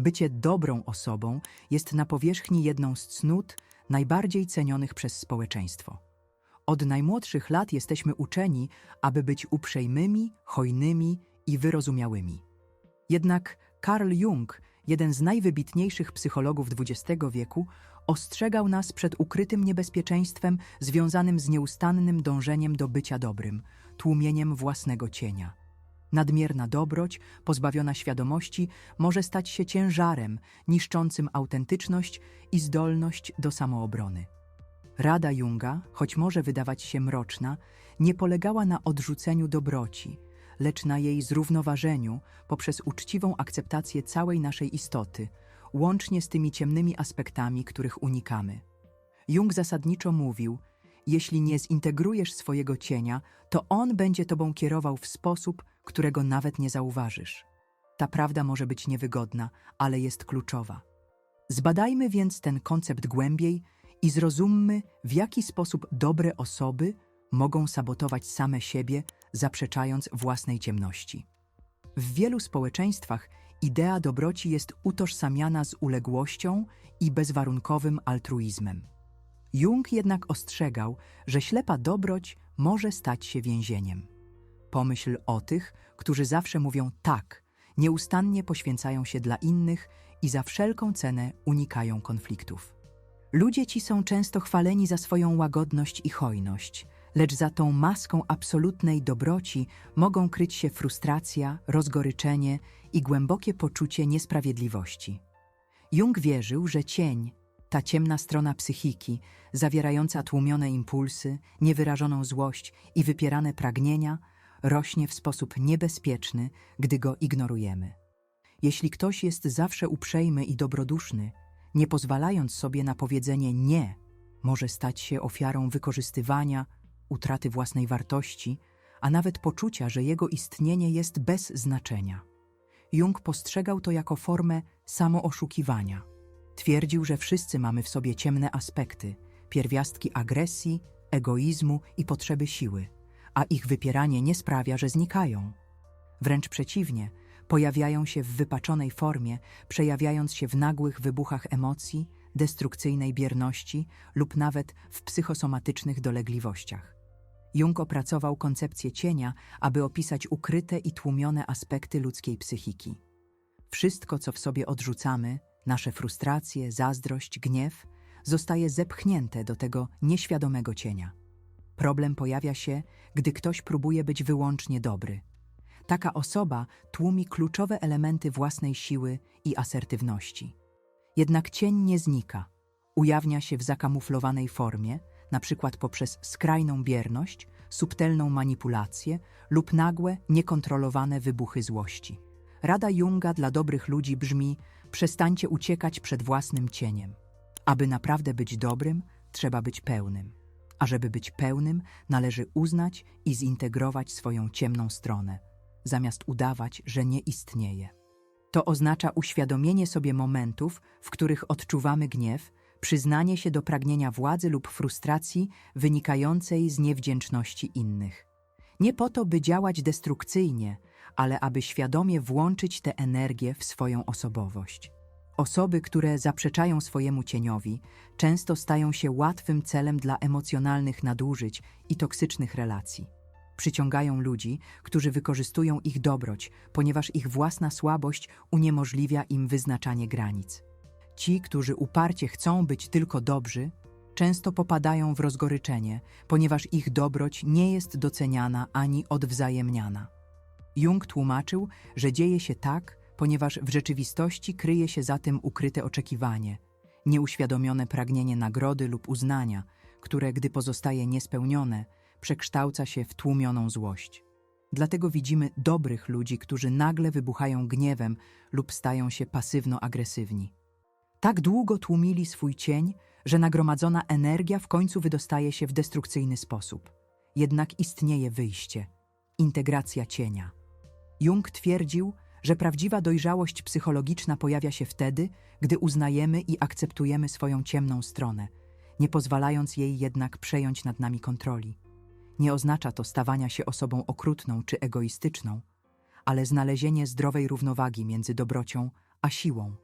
Bycie dobrą osobą jest na powierzchni jedną z cnót najbardziej cenionych przez społeczeństwo. Od najmłodszych lat jesteśmy uczeni, aby być uprzejmymi, hojnymi i wyrozumiałymi. Jednak Carl Jung, jeden z najwybitniejszych psychologów XX wieku, ostrzegał nas przed ukrytym niebezpieczeństwem związanym z nieustannym dążeniem do bycia dobrym, tłumieniem własnego cienia. Nadmierna dobroć, pozbawiona świadomości, może stać się ciężarem, niszczącym autentyczność i zdolność do samoobrony. Rada Junga, choć może wydawać się mroczna, nie polegała na odrzuceniu dobroci, lecz na jej zrównoważeniu poprzez uczciwą akceptację całej naszej istoty, łącznie z tymi ciemnymi aspektami, których unikamy. Jung zasadniczo mówił: Jeśli nie zintegrujesz swojego cienia, to on będzie tobą kierował w sposób, którego nawet nie zauważysz. Ta prawda może być niewygodna, ale jest kluczowa. Zbadajmy więc ten koncept głębiej i zrozummy, w jaki sposób dobre osoby mogą sabotować same siebie, zaprzeczając własnej ciemności. W wielu społeczeństwach idea dobroci jest utożsamiana z uległością i bezwarunkowym altruizmem. Jung jednak ostrzegał, że ślepa dobroć może stać się więzieniem. Pomyśl o tych, którzy zawsze mówią tak, nieustannie poświęcają się dla innych i za wszelką cenę unikają konfliktów. Ludzie ci są często chwaleni za swoją łagodność i hojność, lecz za tą maską absolutnej dobroci mogą kryć się frustracja, rozgoryczenie i głębokie poczucie niesprawiedliwości. Jung wierzył, że cień, ta ciemna strona psychiki, zawierająca tłumione impulsy, niewyrażoną złość i wypierane pragnienia, rośnie w sposób niebezpieczny, gdy go ignorujemy. Jeśli ktoś jest zawsze uprzejmy i dobroduszny, nie pozwalając sobie na powiedzenie nie, może stać się ofiarą wykorzystywania, utraty własnej wartości, a nawet poczucia, że jego istnienie jest bez znaczenia. Jung postrzegał to jako formę samooszukiwania. Twierdził, że wszyscy mamy w sobie ciemne aspekty, pierwiastki agresji, egoizmu i potrzeby siły, a ich wypieranie nie sprawia, że znikają. Wręcz przeciwnie, pojawiają się w wypaczonej formie, przejawiając się w nagłych wybuchach emocji, destrukcyjnej bierności lub nawet w psychosomatycznych dolegliwościach. Jung opracował koncepcję cienia, aby opisać ukryte i tłumione aspekty ludzkiej psychiki. Wszystko, co w sobie odrzucamy, nasze frustracje, zazdrość, gniew, zostaje zepchnięte do tego nieświadomego cienia. Problem pojawia się, gdy ktoś próbuje być wyłącznie dobry. Taka osoba tłumi kluczowe elementy własnej siły i asertywności. Jednak cień nie znika. Ujawnia się w zakamuflowanej formie, przykład poprzez skrajną bierność, subtelną manipulację lub nagłe, niekontrolowane wybuchy złości. Rada Junga dla dobrych ludzi brzmi: przestańcie uciekać przed własnym cieniem. Aby naprawdę być dobrym, trzeba być pełnym. A żeby być pełnym, należy uznać i zintegrować swoją ciemną stronę, zamiast udawać, że nie istnieje. To oznacza uświadomienie sobie momentów, w których odczuwamy gniew, przyznanie się do pragnienia władzy lub frustracji wynikającej z niewdzięczności innych. Nie po to, by działać destrukcyjnie, ale aby świadomie włączyć tę energię w swoją osobowość. Osoby, które zaprzeczają swojemu cieniowi, często stają się łatwym celem dla emocjonalnych nadużyć i toksycznych relacji. Przyciągają ludzi, którzy wykorzystują ich dobroć, ponieważ ich własna słabość uniemożliwia im wyznaczanie granic. Ci, którzy uparcie chcą być tylko dobrzy, często popadają w rozgoryczenie, ponieważ ich dobroć nie jest doceniana ani odwzajemniana. Jung tłumaczył, że dzieje się tak, ponieważ w rzeczywistości kryje się za tym ukryte oczekiwanie, nieuświadomione pragnienie nagrody lub uznania, które, gdy pozostaje niespełnione, przekształca się w tłumioną złość. Dlatego widzimy dobrych ludzi, którzy nagle wybuchają gniewem lub stają się pasywno-agresywni. Tak długo tłumili swój cień, że nagromadzona energia w końcu wydostaje się w destrukcyjny sposób. Jednak istnieje wyjście integracja cienia. Jung twierdził, że prawdziwa dojrzałość psychologiczna pojawia się wtedy, gdy uznajemy i akceptujemy swoją ciemną stronę, nie pozwalając jej jednak przejąć nad nami kontroli. Nie oznacza to stawania się osobą okrutną czy egoistyczną, ale znalezienie zdrowej równowagi między dobrocią a siłą.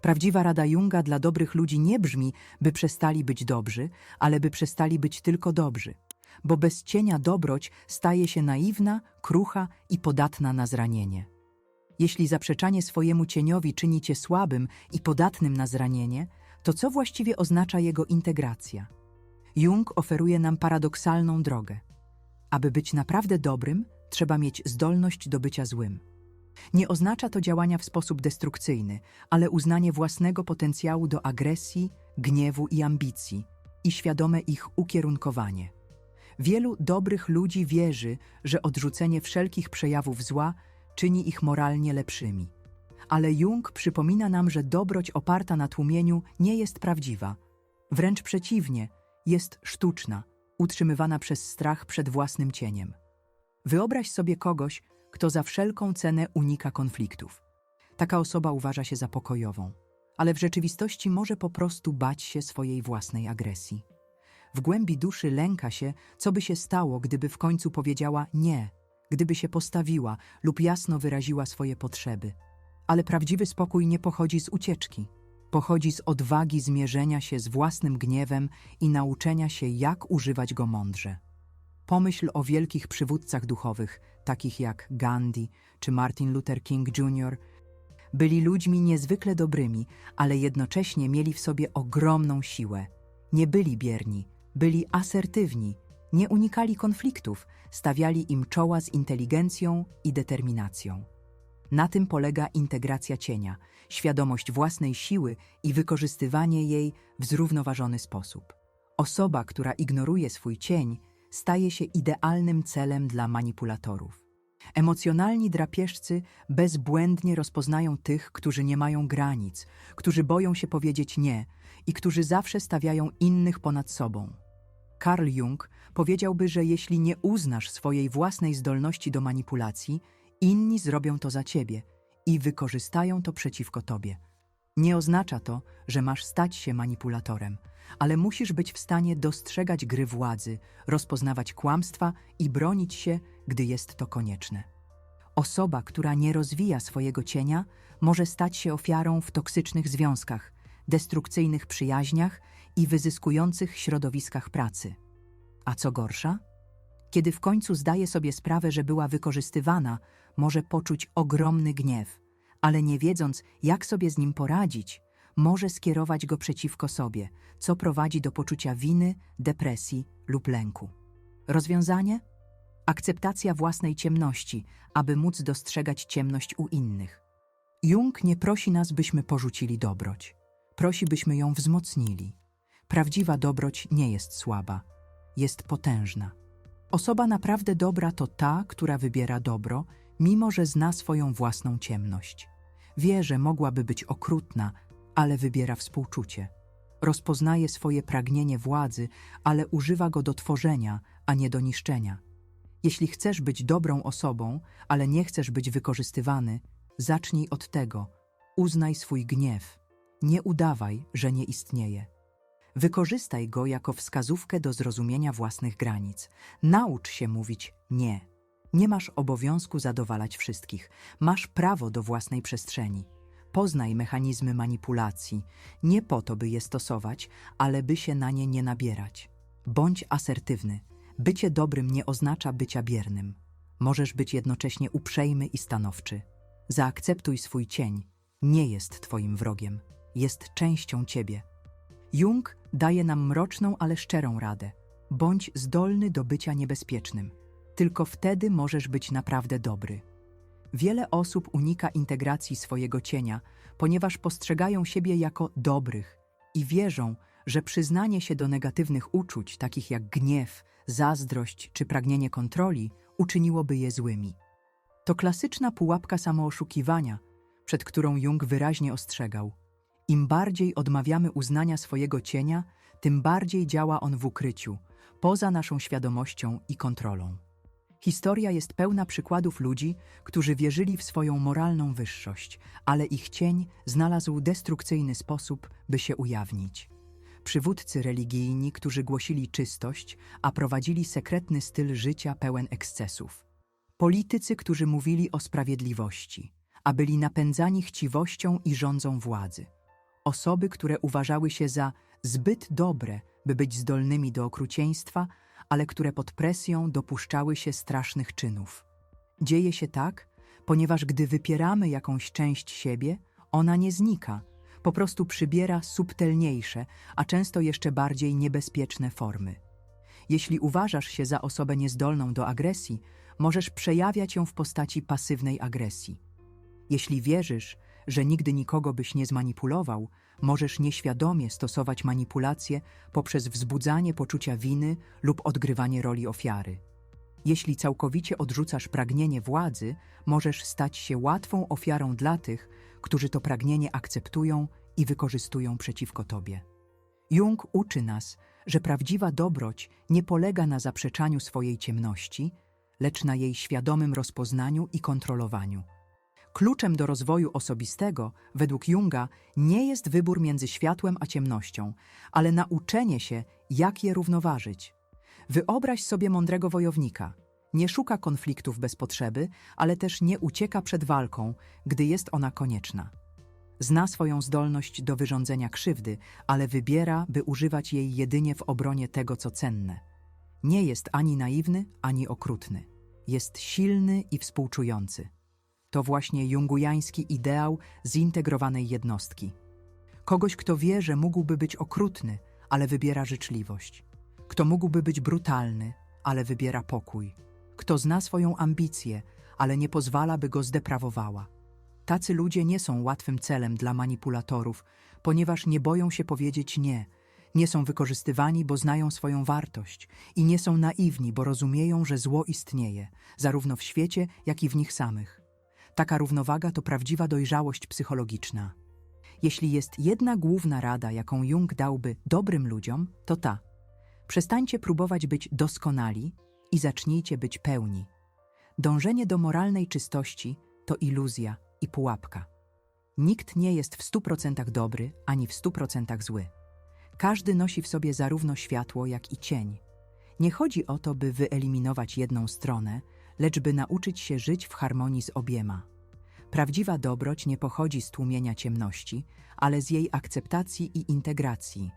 Prawdziwa rada Junga dla dobrych ludzi nie brzmi, by przestali być dobrzy, ale by przestali być tylko dobrzy. Bo bez cienia dobroć staje się naiwna, krucha i podatna na zranienie. Jeśli zaprzeczanie swojemu cieniowi czyni cię słabym i podatnym na zranienie, to co właściwie oznacza jego integracja? Jung oferuje nam paradoksalną drogę. Aby być naprawdę dobrym, trzeba mieć zdolność do bycia złym. Nie oznacza to działania w sposób destrukcyjny, ale uznanie własnego potencjału do agresji, gniewu i ambicji i świadome ich ukierunkowanie. Wielu dobrych ludzi wierzy, że odrzucenie wszelkich przejawów zła czyni ich moralnie lepszymi. Ale Jung przypomina nam, że dobroć oparta na tłumieniu nie jest prawdziwa. Wręcz przeciwnie, jest sztuczna, utrzymywana przez strach przed własnym cieniem. Wyobraź sobie kogoś, kto za wszelką cenę unika konfliktów. Taka osoba uważa się za pokojową, ale w rzeczywistości może po prostu bać się swojej własnej agresji. W głębi duszy lęka się, co by się stało, gdyby w końcu powiedziała nie, gdyby się postawiła lub jasno wyraziła swoje potrzeby. Ale prawdziwy spokój nie pochodzi z ucieczki. Pochodzi z odwagi zmierzenia się z własnym gniewem i nauczenia się, jak używać go mądrze. Pomyśl o wielkich przywódcach duchowych, takich jak Gandhi czy Martin Luther King Jr. Byli ludźmi niezwykle dobrymi, ale jednocześnie mieli w sobie ogromną siłę. Nie byli bierni, byli asertywni, nie unikali konfliktów, stawiali im czoła z inteligencją i determinacją. Na tym polega integracja cienia, świadomość własnej siły i wykorzystywanie jej w zrównoważony sposób. Osoba, która ignoruje swój cień, staje się idealnym celem dla manipulatorów. Emocjonalni drapieżcy bezbłędnie rozpoznają tych, którzy nie mają granic, którzy boją się powiedzieć nie i którzy zawsze stawiają innych ponad sobą. Carl Jung powiedziałby, że jeśli nie uznasz swojej własnej zdolności do manipulacji, inni zrobią to za ciebie i wykorzystają to przeciwko tobie. Nie oznacza to, że masz stać się manipulatorem, ale musisz być w stanie dostrzegać gry władzy, rozpoznawać kłamstwa i bronić się, gdy jest to konieczne. Osoba, która nie rozwija swojego cienia, może stać się ofiarą w toksycznych związkach, destrukcyjnych przyjaźniach i wyzyskujących środowiskach pracy. A co gorsza? Kiedy w końcu zdaje sobie sprawę, że była wykorzystywana, może poczuć ogromny gniew, ale nie wiedząc, jak sobie z nim poradzić, może skierować go przeciwko sobie, co prowadzi do poczucia winy, depresji lub lęku. Rozwiązanie? Akceptacja własnej ciemności, aby móc dostrzegać ciemność u innych. Jung nie prosi nas, byśmy porzucili dobroć. Prosi, byśmy ją wzmocnili. Prawdziwa dobroć nie jest słaba, jest potężna. Osoba naprawdę dobra to ta, która wybiera dobro, mimo że zna swoją własną ciemność. Wie, że mogłaby być okrutna, ale wybiera współczucie. Rozpoznaje swoje pragnienie władzy, ale używa go do tworzenia, a nie do niszczenia. Jeśli chcesz być dobrą osobą, ale nie chcesz być wykorzystywany, zacznij od tego. Uznaj swój gniew. Nie udawaj, że nie istnieje. Wykorzystaj go jako wskazówkę do zrozumienia własnych granic. Naucz się mówić nie. Nie masz obowiązku zadowalać wszystkich. Masz prawo do własnej przestrzeni. Poznaj mechanizmy manipulacji, nie po to, by je stosować, ale by się na nie nie nabierać. Bądź asertywny. Bycie dobrym nie oznacza bycia biernym. Możesz być jednocześnie uprzejmy i stanowczy. Zaakceptuj swój cień. Nie jest twoim wrogiem. Jest częścią ciebie. Jung daje nam mroczną, ale szczerą radę. Bądź zdolny do bycia niebezpiecznym. Tylko wtedy możesz być naprawdę dobry. Wiele osób unika integracji swojego cienia, ponieważ postrzegają siebie jako dobrych i wierzą, że przyznanie się do negatywnych uczuć, takich jak gniew, zazdrość czy pragnienie kontroli, uczyniłoby je złymi. To klasyczna pułapka samooszukiwania, przed którą Jung wyraźnie ostrzegał. Im bardziej odmawiamy uznania swojego cienia, tym bardziej działa on w ukryciu, poza naszą świadomością i kontrolą. Historia jest pełna przykładów ludzi, którzy wierzyli w swoją moralną wyższość, ale ich cień znalazł destrukcyjny sposób, by się ujawnić. Przywódcy religijni, którzy głosili czystość, a prowadzili sekretny styl życia pełen ekscesów. Politycy, którzy mówili o sprawiedliwości, a byli napędzani chciwością i rządzą władzy – Osoby, które uważały się za zbyt dobre, by być zdolnymi do okrucieństwa, ale które pod presją dopuszczały się strasznych czynów. Dzieje się tak, ponieważ gdy wypieramy jakąś część siebie, ona nie znika, po prostu przybiera subtelniejsze, a często jeszcze bardziej niebezpieczne formy. Jeśli uważasz się za osobę niezdolną do agresji, możesz przejawiać ją w postaci pasywnej agresji. Jeśli wierzysz, że nigdy nikogo byś nie zmanipulował, możesz nieświadomie stosować manipulacje poprzez wzbudzanie poczucia winy lub odgrywanie roli ofiary. Jeśli całkowicie odrzucasz pragnienie władzy, możesz stać się łatwą ofiarą dla tych, którzy to pragnienie akceptują i wykorzystują przeciwko tobie. Jung uczy nas, że prawdziwa dobroć nie polega na zaprzeczaniu swojej ciemności, lecz na jej świadomym rozpoznaniu i kontrolowaniu. Kluczem do rozwoju osobistego, według Junga, nie jest wybór między światłem a ciemnością, ale nauczenie się, jak je równoważyć. Wyobraź sobie mądrego wojownika. Nie szuka konfliktów bez potrzeby, ale też nie ucieka przed walką, gdy jest ona konieczna. Zna swoją zdolność do wyrządzenia krzywdy, ale wybiera, by używać jej jedynie w obronie tego, co cenne. Nie jest ani naiwny, ani okrutny. Jest silny i współczujący. To właśnie jungujański ideał zintegrowanej jednostki. Kogoś, kto wie, że mógłby być okrutny, ale wybiera życzliwość. Kto mógłby być brutalny, ale wybiera pokój. Kto zna swoją ambicję, ale nie pozwala, by go zdeprawowała. Tacy ludzie nie są łatwym celem dla manipulatorów, ponieważ nie boją się powiedzieć nie. Nie są wykorzystywani, bo znają swoją wartość i nie są naiwni, bo rozumieją, że zło istnieje, zarówno w świecie, jak i w nich samych. Taka równowaga to prawdziwa dojrzałość psychologiczna. Jeśli jest jedna główna rada, jaką Jung dałby dobrym ludziom, to ta: przestańcie próbować być doskonali i zacznijcie być pełni. Dążenie do moralnej czystości to iluzja i pułapka. Nikt nie jest w stu procentach dobry ani w stu procentach zły. Każdy nosi w sobie zarówno światło, jak i cień. Nie chodzi o to, by wyeliminować jedną stronę, lecz by nauczyć się żyć w harmonii z obiema. Prawdziwa dobroć nie pochodzi z tłumienia ciemności, ale z jej akceptacji i integracji.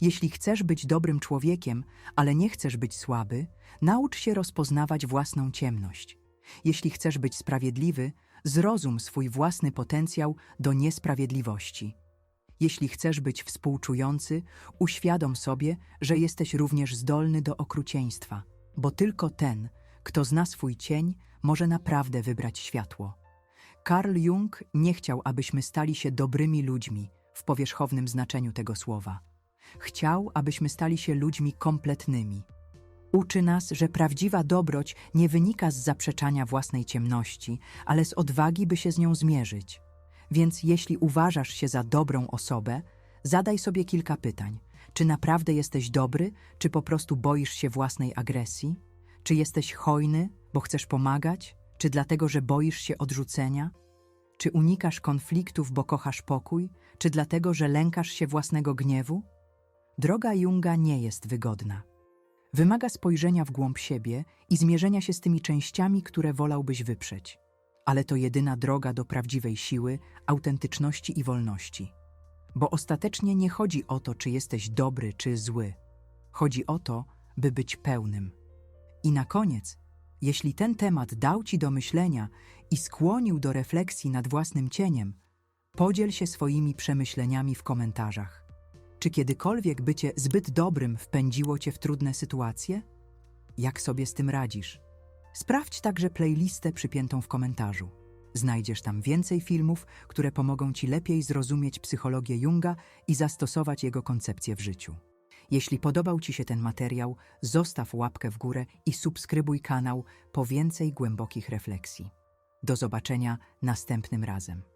Jeśli chcesz być dobrym człowiekiem, ale nie chcesz być słaby, naucz się rozpoznawać własną ciemność. Jeśli chcesz być sprawiedliwy, zrozum swój własny potencjał do niesprawiedliwości. Jeśli chcesz być współczujący, uświadom sobie, że jesteś również zdolny do okrucieństwa, bo tylko ten, kto zna swój cień, może naprawdę wybrać światło. Karl Jung nie chciał, abyśmy stali się dobrymi ludźmi w powierzchownym znaczeniu tego słowa. Chciał, abyśmy stali się ludźmi kompletnymi. Uczy nas, że prawdziwa dobroć nie wynika z zaprzeczania własnej ciemności, ale z odwagi, by się z nią zmierzyć. Więc jeśli uważasz się za dobrą osobę, zadaj sobie kilka pytań. Czy naprawdę jesteś dobry, czy po prostu boisz się własnej agresji? Czy jesteś hojny, bo chcesz pomagać, czy dlatego, że boisz się odrzucenia? Czy unikasz konfliktów, bo kochasz pokój, czy dlatego, że lękasz się własnego gniewu? Droga Junga nie jest wygodna. Wymaga spojrzenia w głąb siebie i zmierzenia się z tymi częściami, które wolałbyś wyprzeć. Ale to jedyna droga do prawdziwej siły, autentyczności i wolności. Bo ostatecznie nie chodzi o to, czy jesteś dobry czy zły. Chodzi o to, by być pełnym. I na koniec, jeśli ten temat dał Ci do myślenia i skłonił do refleksji nad własnym cieniem, podziel się swoimi przemyśleniami w komentarzach. Czy kiedykolwiek bycie zbyt dobrym wpędziło Cię w trudne sytuacje? Jak sobie z tym radzisz? Sprawdź także playlistę przypiętą w komentarzu. Znajdziesz tam więcej filmów, które pomogą Ci lepiej zrozumieć psychologię Junga i zastosować jego koncepcję w życiu. Jeśli podobał Ci się ten materiał, zostaw łapkę w górę i subskrybuj kanał po więcej głębokich refleksji. Do zobaczenia następnym razem.